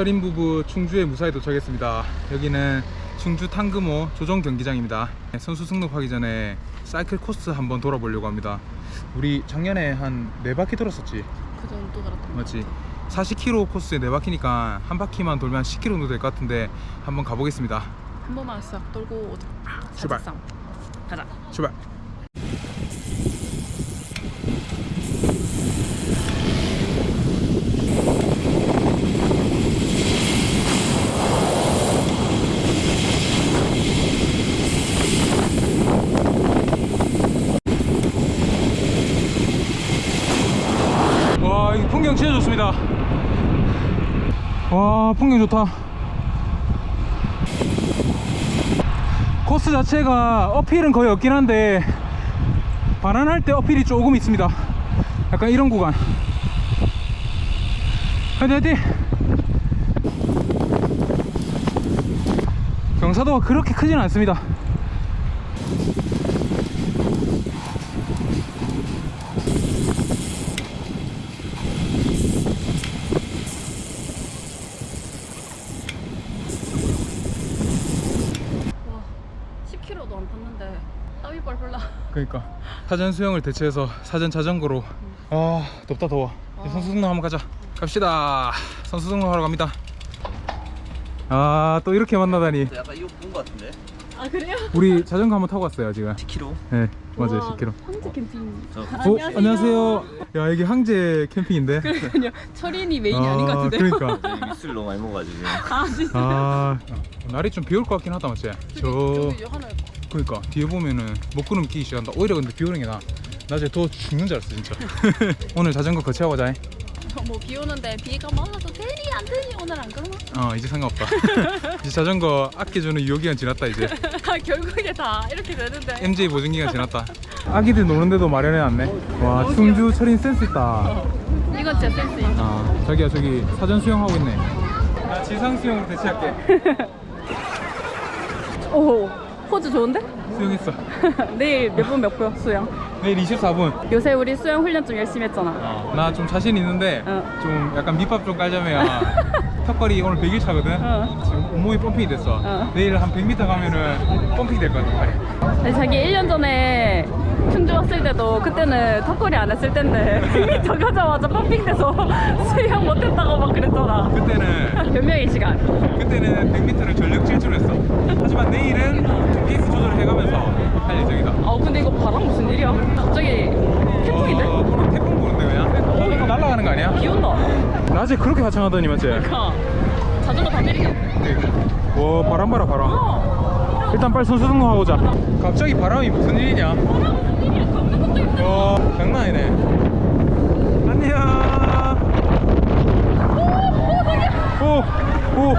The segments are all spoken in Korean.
철인 부부 충주에 무사히 도착했습니다. 여기는 충주 탕금호 조정 경기장입니다. 선수 등록하기 전에 사이클 코스 한번 돌아보려고 합니다. 우리 작년에 한 네 바퀴 돌았었지, 그 정도 같은 맞지? 40km 코스에 네 바퀴니까 한 바퀴만 돌면 10km 정도 될 것 같은데 한번 가보겠습니다. 한 번만 싹 돌고 오자 출발. 사직상. 가자 출발. 와, 이 좋습니다. 와, 풍경 좋다. 코스 자체가 어필은 거의 없긴 한데 반환할 때 어필이 조금 있습니다 약간 이런 구간 화이팅 화이팅 경사도가 그렇게 크진 않습니다 와 10km도 안 탔는데 땀이 뻘뻘 나 그러니까 사전 수영을 대체해서 사전 자전거로 아 덥다 더워 아. 선수 등록 한번 가자 갑시다 선수 등록하러 갑니다 아 또 이렇게 만나다니 약간 이거 본 것 같은데? 아 그래요? 우리 자전거 한번 타고 왔어요 지금 10kg? 네 맞아요 와, 10km 황제 캠핑 저 어, 안녕하세요. 야, 이게 항제 캠핑인데. 그러니까요 철인이 메인이 아, 닌것 같은데 그러니까. 이제 술 너무 많이 먹어가지고 아 진짜 아, 날이 좀 비 올 것 같긴 하다, 맞지? 저, 저기 하늘 그러니까 뒤에 보면은 먹구름 끼기 시작한다. 오히려 근데 비 오는 게 나. 낮에 더 죽는 줄 알았어, 진짜. 오늘 자전거 거치하고 가자. 뭐비 오는데 비가 많아서 되니 안 되니 오늘 안 그러나? 어, 이제 상관없다. 이제 자전거 아껴주는 유효기간 지났다, 이제. 아 결국에 다 이렇게 되는데 MJ 보증기간 지났다. 아기들 노는데도 마련해놨네. 와, 충주 철인 센스 있다. 이건 진짜 센스 있어 아, 자기야, 저기 사전 수영하고 있네. 나 지상 수영으로 대체할게. 오 포즈 좋은데? 수영했어. 내일 몇 분 몇 분 수영 내일 24분. 요새 우리 수영 훈련 좀 열심히 했잖아 나 좀 자신 있는데 어. 좀 약간 밑밥 좀 깔자면 턱걸이 오늘 100일 차거든. 어. 지금 온몸이 펌핑이 됐어. 어. 내일 한 100m 가면은 펌핑 될 것 같아. 아니, 자기 1년 전에 충주 왔을 때도 그때는 턱걸이 안 했을 텐데 100m 가자마자 펌핑돼서 수영 못했다고 막 그랬잖아 그때는 변명의 시간 그때는 100m를 전력 질주를 했어. 하지만 내일은 페이스 조절을 해가면서 할 예정이다. 아 근데 이거 바람 무슨 일이야? 갑자기 태풍인데? 어, 어, 날아가는 거 아니야? 비 온다 낮에 그렇게 화창하더니 맞지? 그니까 자전거 다 내리겠네 와 바람 봐라 바람. 어 일단 빨리 선수 등록하고 자. 갑자기 바람이 무슨 일이냐? 와 장난 아니네. 안녕. 오, 오,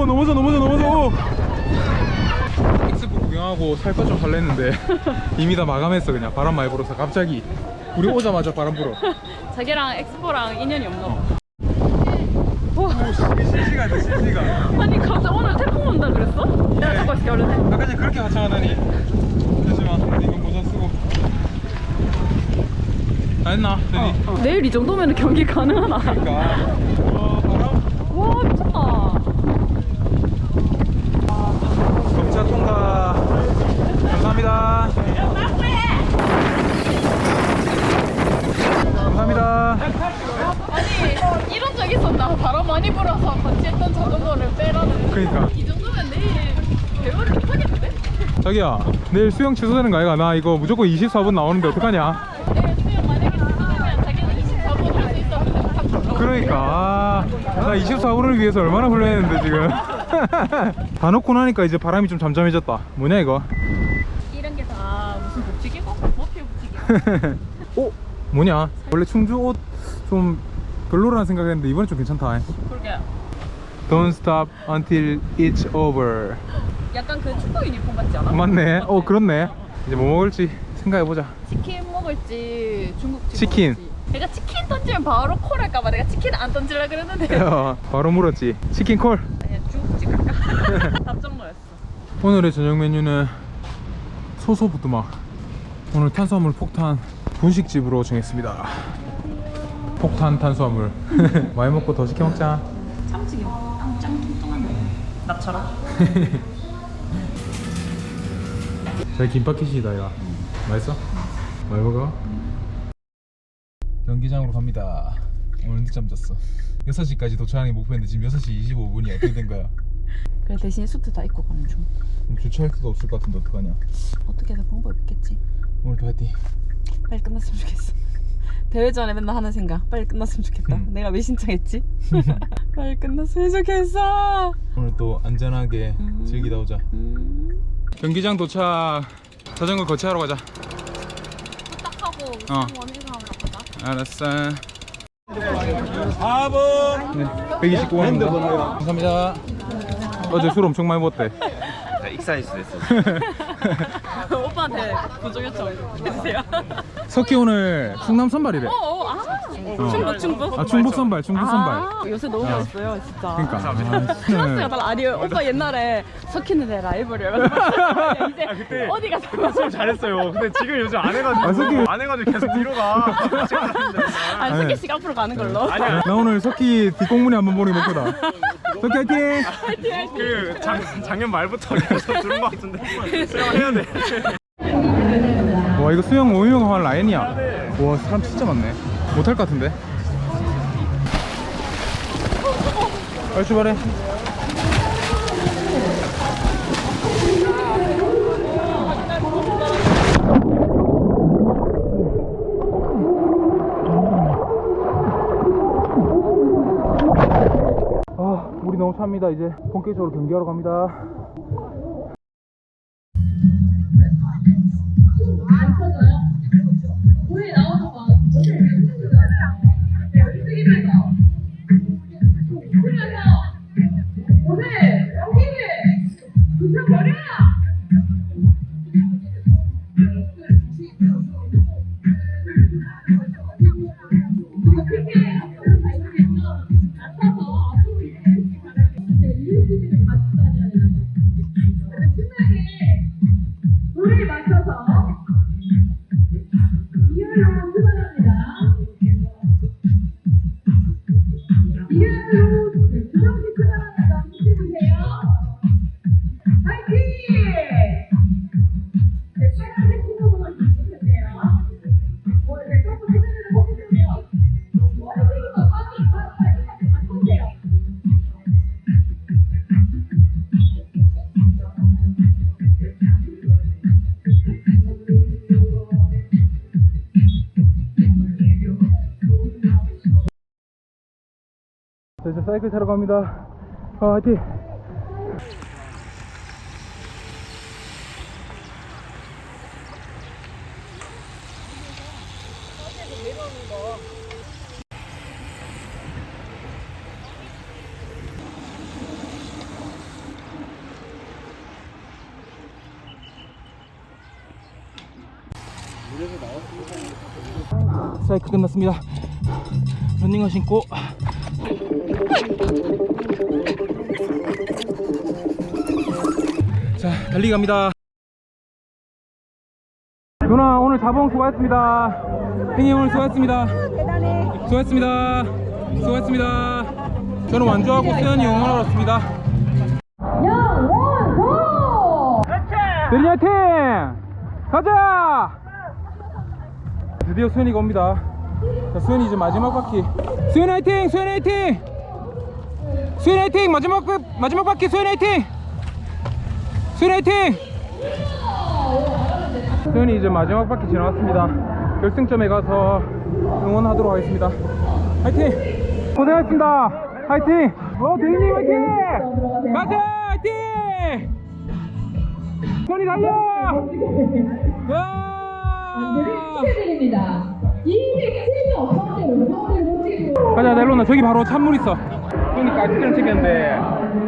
오, 넘어져, 넘어져, 넘어져. 오. 엑스포 구경하고 살 것 좀 살랬는데 이미 다 마감했어 그냥 바람 많이 불어서 갑자기 우리 오자마자 바람 불어. 자기랑 엑스포랑 인연이 없나 봐 오, 실시간이다 실시간. 아니 갑자기 오늘 태풍 온다 그랬어? 내가 잡고 있을게 얼른 해 아까 전에 그렇게 화창하다니. 잠시만, 이거 모자 쓰고. 다 했나? 되니? 어. 내일 이 정도면 경기 가능하나? 그러니까. 와, 바람. 와 미쳤다 검차 통과. 감사합니다. 감사합니다. 아니 이런 적 있었나? 바람 많이 불어서 같이 했던 자전거를 빼라는 그러니까. 이 정도면 내일 배우를 못하겠는데? 자기야, 내일 수영 취소되는 거 아이가? 나 이거 무조건 24분 나오는데 어떡하냐? 내일 수영 만약에 취소되면 자기는 24분 할 수 있었는데 그러니까. 아, 나 24분을 위해서 얼마나 훈련했는데 지금. 다 놓고 나니까 이제 바람이 좀 잠잠해졌다. 뭐냐 이거? 이런 게 다 무슨 복직이고? 목표 복직이야 어? 뭐냐? 원래 충주 옷 좀 별로라는 생각했는데 이번엔 좀 괜찮다. 그러게 Don't stop until it's over. 약간 그 축구 유니폼 같지 않아? 맞네. 어, 그렇네. 이제 뭐 먹을지 생각해보자. 치킨 먹을지 중국집 치킨. 먹을지 내가 치킨 던지면 바로 콜 할까봐 내가 치킨 안 던질라 그랬는데 어, 바로 물었지. 치킨 콜. 아니야 중국집 갈까? 답정너였어 오늘의 저녁 메뉴는 소소부두막. 오늘 탄수화물 폭탄 분식집으로 정했습니다. 폭탄 탄수화물. 많이 먹고 더 시켜 먹자. 참치기 먹을까? 나처럼. 저희 김밥kit이다 이거 맛있어? 많이 먹어? 경기장으로 갑니다 오늘 늦잠 잤어 6시까지 도착하는 게 목표인데 지금 6시 25분이 어떻게 된 거야? 그래 대신 수트 다 입고 중. 그럼 주차할 데도 없을 것 같은데 어떡하냐 어떻게든 방법 있겠지. 오늘도 화이팅 빨리 끝났으면 좋겠어. 대회 전에 맨날 하는 생각. 빨리 끝났으면 좋겠다. 음. 내가 왜 신청했지? 빨리 끝났으면 좋겠어. 오늘 또 안전하게 음. 즐기다 오자 음. 경기장 도착 자전거 거치하러 가자 딱하고 어. 원회사하러 가자. 알았어 바보 네, 129원입니다 감사합니다 어제 술 엄청 많이 먹었대 나 익사이스 됐어. 오빠한테 보조 요청 해주세요. 석희 오늘 충남 선발이래 어, 아, 충북 충북. 아 충북 선발 충북 선발 아, 요새 너무 어. 멋있어요, 진짜. 그러니까 아, 달라. 아니, 오빠 옛날에 석희는 내 라이벌이야. 이제 어디 가서 술 잘했어요. 근데 지금 요즘 안 해가지고 아, 솔직히- 안 해가지고 계속 뒤로 가. 아니, 아니. 석희 씨가 앞으로 가는 걸로. 아니야. 나 오늘 석희 뒷공문에 한번 보는 게 목표다 석희 화이팅 그 작, 작년 말부터 계속 들은 것 같은데 해야 돼. 와 이거 수영 5명 한 라인이야. 와 사람 진짜 많네. 못할 것 같은데? 빨리 출발해. 아 물이 너무 찹니다. 이제 본격적으로 경기하러 갑니다 Oh, 사이클 타러 갑니다. 아, 화이팅! 사이클 끝났습니다. 런닝화 신고 자 달리기 갑니다. 누나 오늘 자봉 수고하셨습니다. 형님 오늘 수고하셨습니다. 수고하셨습니다. 수고하셨습니다. 저는 완주하고 수현이 응원하러 왔습니다. 대리 화이팅! 가자! 드디어 수현이가 옵니다 자 수현이 이제 마지막 바퀴. 수현 화이팅! 수현 화이팅! 수현 화이팅! 마지막 바- 마지막 바퀴 수현 화이팅! 수현 화이팅! 수현이 이제 마지막 바퀴 지나왔습니다. 결승점에 가서 응원하도록 하겠습니다. 화이팅! 고생하셨습니다. 화이팅! 어 대리님 화이팅! 가자! 화이팅! 수현이 달려! 야! 축하드립니다. 207명 가운데 운동을 모시고 가자 넬로나. 저기 바로 찬물 있어. 그러니까 아이스크림 튀겼는데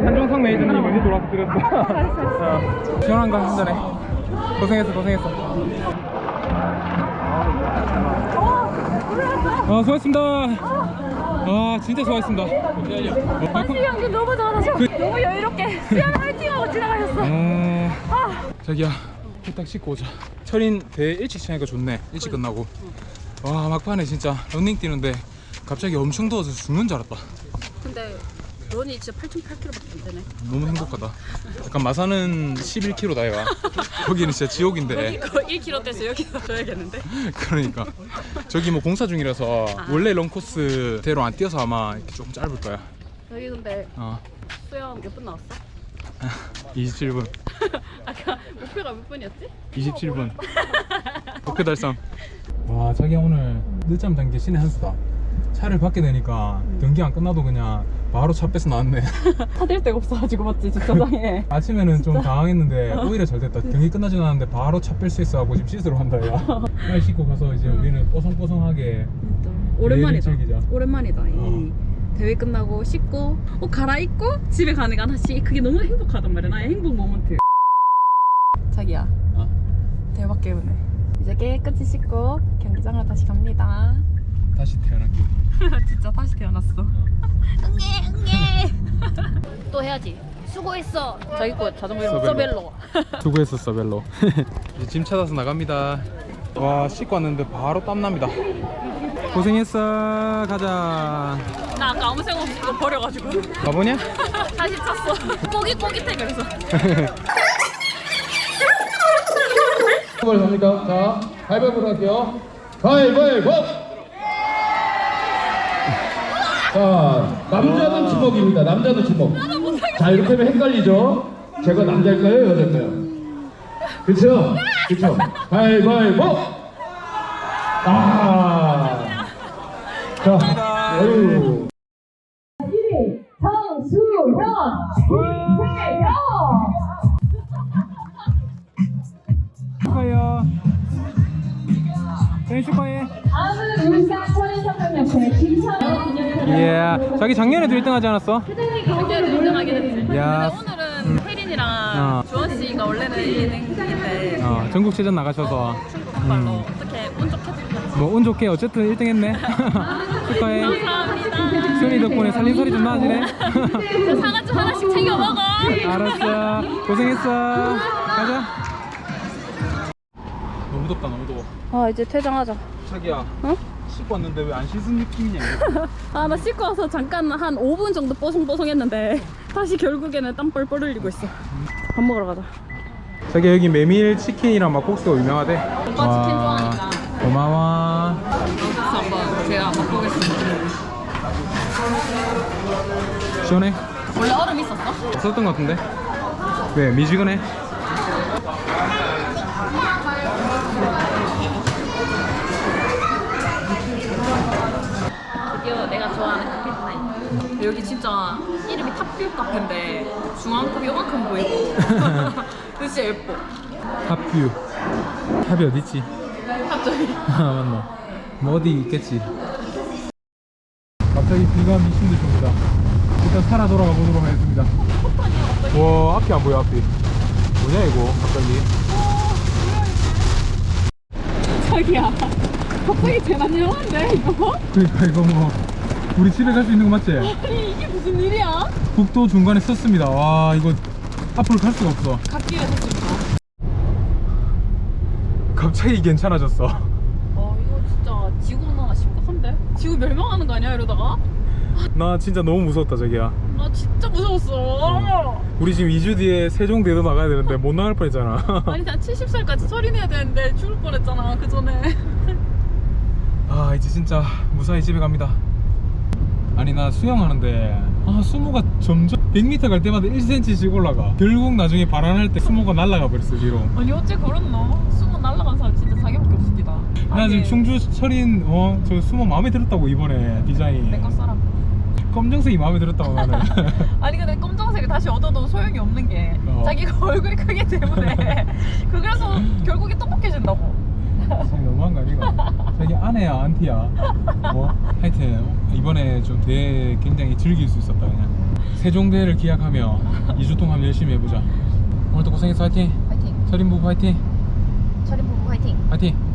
한종석 매니저님이 여기 돌아서 드렸어. 어, 시원한 거 한잔해 고생했어 고생했어. 어 수고했습니다. 아 진짜 수고했습니다. 어, 마지 형님 너무 잘하셔. 너무 여유롭게 수연 화이팅하고 지나가셨어. 아, 자기야 딱 씻고 오자. 철인 대 일찍 시작하니까 좋네. 일찍 끝나고 와 막판에 진짜 런닝 뛰는데 갑자기 엄청 더워서 죽는 줄 알았다 근데 런이 진짜 8.8km밖에 안 되네. 너무 행복하다. 약간 마산은 11km다 얘가. 거기는 진짜 지옥인데. 이거 1km 떼서 여기서 줘야겠는데? 그러니까 저기 뭐 공사 중이라서 원래 런코스대로 안 뛰어서 아마 이렇게 조금 짧을 거야. 여기 근데 어. 수영 몇 분 나왔어? 27분. 아까 목표가 몇 분이었지? 27분. 목표 달성. 와 자기 오늘 늦잠 잔 게 신의 한 수다. 차를 받게 되니까 경기 안 끝나도 그냥 바로 차 뺏어 나왔네. 타댈 데가 없어가지고 맞지 주차장에. 아침에는 좀 당황했는데 오히려 잘 됐다. 경기 끝나지 않았는데 바로 차 뺄 수 있어갖고 지금 씻으러 간다 야. 빨리 씻고 가서 이제 우리는 뽀송뽀송하게 오랜만이다. 즐기자. 오랜만이다. 이 어. 대회 끝나고 씻고 옷 갈아입고 집에 가는 게 하나씩 그게 너무 행복하단 말이야. 나의 행복 모먼트. 자기야 어? 대박 깨우네. 이제 깨끗이 씻고 경기장으로 다시 갑니다. 다시 태어난 기분. 진짜 다시 태어났어. 응애 응애. 또 해야지. 수고했어. 자기 거 자전거 이름 서벨로. 서벨로. 수고했어 서벨로 이제 짐 찾아서 나갑니다 와 씻고 왔는데 바로 땀납니다 고생했어 가자 나 아까 아무 생각 없이 이거 버려가지고 가보냐? 다시 찼어. 꼬깃꼬깃해 그래서. 뭘 합니까? 자, 가위바위보 할게요. 가위바위보! 자, 남자는 주먹입니다. 남자는 주먹. 자, 이렇게 하면 헷갈리죠? 제가 남자일까요? 여자일까요? 그쵸? 그쵸? 가위바위보! 아! 자기 작년에도 1등 하지 않았어? 작년에 1등하게 됐지. 야. 근데 오늘은 혜린이랑 어. 주원 씨가 원래는 1등인데 어 전국체전 나가셔서 발로 어떻게 운 좋게 됐어. 뭐운 좋게 어쨌든 1등 했네 축하해 감사합니다. 수현이 덕분에 살림 소리 좀 나아지네 저 사과주 하나씩 챙겨 먹어. 알았어 고생했어 가자 너무 덥다 너무 더워 아 이제 퇴장하자. 자기야 어? 씻고 왔는데 왜 안 씻은 느낌이냐 아 나 씻고 와서 잠깐 한 5분 정도 뽀송뽀송 했는데 다시 결국에는 땀 뻘뻘 흘리고 있어. 밥 먹으러 가자. 자기 여기 메밀 치킨이랑 막국수가 유명하대 오빠 치킨 와, 좋아하니까. 고마워 한번 제가 맛보겠습니다. 시원해? 원래 얼음 있었어? 없었던 것 같은데? 왜 미지근해? 드디어 내가 좋아하는 카페 타임. 여기 진짜 이름이 탑뷰 카페인데 중앙컵 요만큼 보이고 진짜 예뻐. 탑뷰 탑이 어딨지? 갑자기. 아 맞나 뭐 어디 있겠지 갑자기 비가 미친 듯이 옵니다 일단 살아 돌아가 보도록 하겠습니다 와 앞이 안 보여 앞이 뭐냐 이거 갑자기 자기야. 갑자기 재난 일어났네 이거? 그러니까 이거 뭐 우리 집에 갈 수 있는 거 맞지? 아니 이게 무슨 일이야? 국도 중간에 섰습니다 와 이거 앞으로 갈 수가 없어 갓길에 섰습니다. 갑자기 괜찮아졌어 어 이거 진짜 지구 온난화 심각한데? 지구 멸망하는 거 아니야 이러다가? 나 진짜 너무 무서웠다 자기야 나 진짜 무서웠어. 우리 지금 2주 뒤에 세종대도 나가야 되는데 못 나갈 뻔했잖아 아니 나 70살까지 소리 내야 되는데 죽을 뻔했잖아 그 전에. 아 이제 진짜 무사히 집에 갑니다 아니 나 수영하는데 아 수모가 점점 100m 갈 때마다 1cm씩 올라가 결국 나중에 발안할 때 수모가 날아가 버렸어 뒤로 아니 어째 그렇노? 수모 날라간 사람 진짜 자기밖에 없습니다. 나 지금 충주 철인 어 저 수모 마음에 들었다고 이번에 디자인 내거 사람. 검정색이 마음에 들었다고 나는 아니 근데 검정색을 다시 얻어도 소용이 없는 게 어. 자기가 얼굴이 크기 때문에 그래서 결국에 똑똑해진다고. 너무한 거 아내야 안티야. 뭐 하여튼 이번에 좀 대회 굉장히 즐길 수 있었다 그냥. 세종대를 기약하며 2주 동안 열심히 해보자. 오늘도 고생했어. 화이팅. 파이팅. 철인부부 화이팅. 철인 부부. 화이팅. 끝